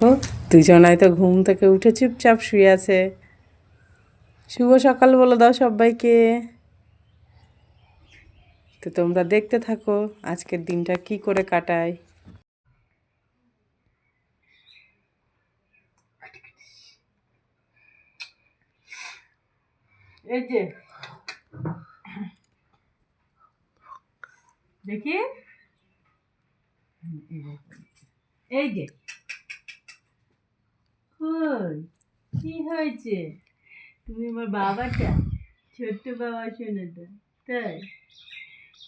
ও দুজনাই তো ঘুম থেকে উঠে চুপচাপ শুয়ে আছে। শুভ সকাল বলে দাও সবাইকে। তো তোমরা দেখতে থাকো আজকের দিনটা কি করে কাটায়। এই যে। দেখি। এই যে। কই কি হয়েছে? তুমি আমার বাবাটা ছোট্ট বাবা শোনাটা তাই?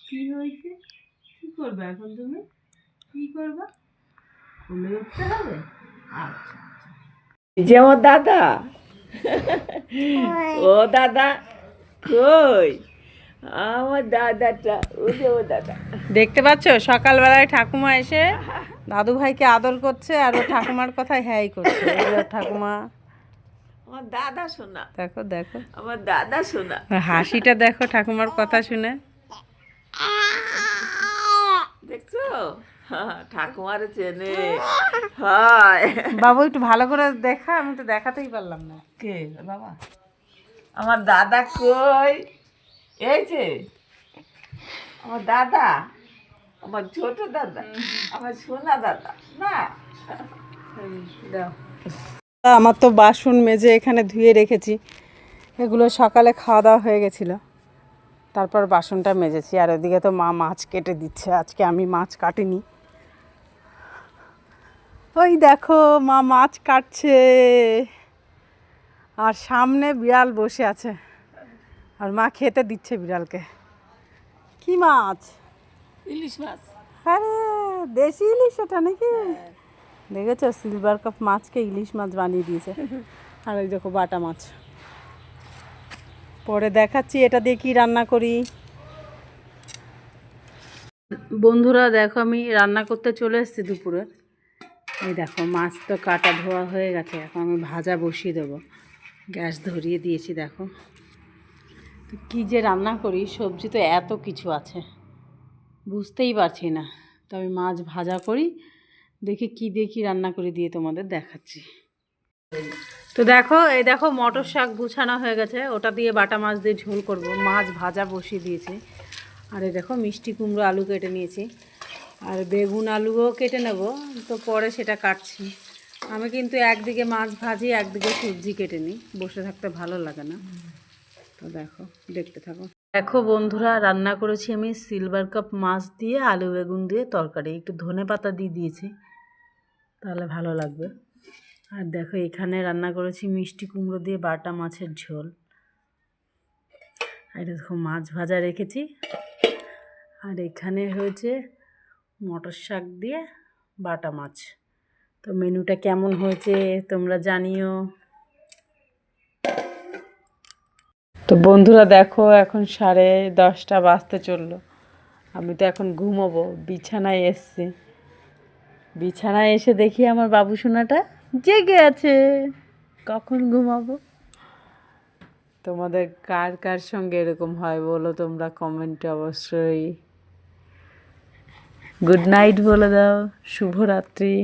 কি হয়েছে? কি করবে এখন তুমি? কি করবা? খুলে উঠতে হবে? আচ্ছা যে আমার দাদা। ও দাদা কই? আমার দাদাটা ও যে ও দাদা। দেখতে পাচ্ছ? সকালবেলায় ঠাকুমা এসে দাদু ভাইকে আদর করছে আর ও ঠাকুমার কথায় হ্যাঁই করছে। ঠাকুমা। আমার দাদা শোনা। দেখো দেখো। আমার দাদা শোনা। হাসিটা দেখো ঠাকুমার কথা শুনে। দেখছ? ঠাকুমার চেনে। হয়। বাবু একটু ভালো করে দেখা আমি তো দেখাতেই পারলাম না। কে? বাবা। আমার দাদা কই? এই যে। আমার দাদা। আমার ছোট দাদা আমার সোনা দাদা না? আমার তো বাসন মেজে এখানে ধুয়ে রেখেছি। এগুলো সকালে খাওয়া দাওয়া হয়ে গেছিল। তারপর বাসনটা মেজেছি। আর ওদিকে তো মা মাছ কেটে দিচ্ছে। আজকে আমি মাছ কাটিনি। ওই দেখো মা মাছ কাটছে। আর সামনে বিড়াল বসে আছে। আর মা খেতে দিচ্ছে বিড়ালকে। কি মাছ? ইলিশ মাছ? আরে, দেশি ইলিশ এটা নাকি? দেখেছ সিলভার কাপ মাছকে ইলিশ মাছ বানিয়ে দিয়েছে। আর ওই দেখো বাটা মাছ। পরে দেখাচ্ছি এটা দিয়ে কি রান্না করি। বন্ধুরা, দেখো আমি রান্না করতে চলে এসেছি দুপুরে। এই দেখো, মাছ তো কাটা ধোয়া হয়ে গেছে, এখন আমি ভাজা বসিয়ে দেবো। গ্যাস ধরিয়ে দিয়েছি, দেখো। তো কী যে রান্না করি, সবজি তো এত কিছু আছে। বুঝতেই পারছি না। তো আমি মাছ ভাজা করি, দেখি কি কি রান্না করে দিয়ে তোমাদের দেখাচ্ছি। তো দেখো, এই দেখো মটর শাক গুছানো হয়ে গেছে। ওটা দিয়ে বাটা মাছ দিয়ে ঝোল করব। মাছ ভাজা বসিয়ে দিয়েছি। আর এই দেখো মিষ্টি কুমড়ো আলু কেটে নিয়েছি। আর বেগুন আলুও কেটে নেব। তো পরে সেটা কাটছি। আমি কিন্তু একদিকে মাছ ভাজি, একদিকে সবজি কেটে নিই। বসে থাকতে ভালো লাগে না। তো দেখো, দেখতে থাকো। দেখো বন্ধুরা, রান্না করেছি আমি সিলভার কাপ মাছ দিয়ে, আলু বেগুন দিয়ে তরকারি। একটু ধনে পাতা দিয়ে দিয়েছি, তাহলে ভালো লাগবে। আর দেখো এখানে রান্না করেছি মিষ্টি কুমড়ো দিয়ে বাটা মাছের ঝোল। আর দেখো মাছ ভাজা রেখেছি। আর এখানে হয়েছে মটর শাক দিয়ে বাটা মাছ। তো মেনুটা কেমন হয়েছে তোমরা জানিও। তো বন্ধুরা দেখো, এখন সাড়ে দশটা বাজতে চলল। আমি তো এখন ঘুমোবো। বিছানায় এসছি। বিছানায় এসে দেখি আমার বাবু সোনাটা জেগে আছে। কখন ঘুমাবো? তোমাদের কার কার সঙ্গে এরকম হয় বলো তোমরা কমেন্টে অবশ্যই। গুড নাইট বলে দাও, শুভরাত্রি।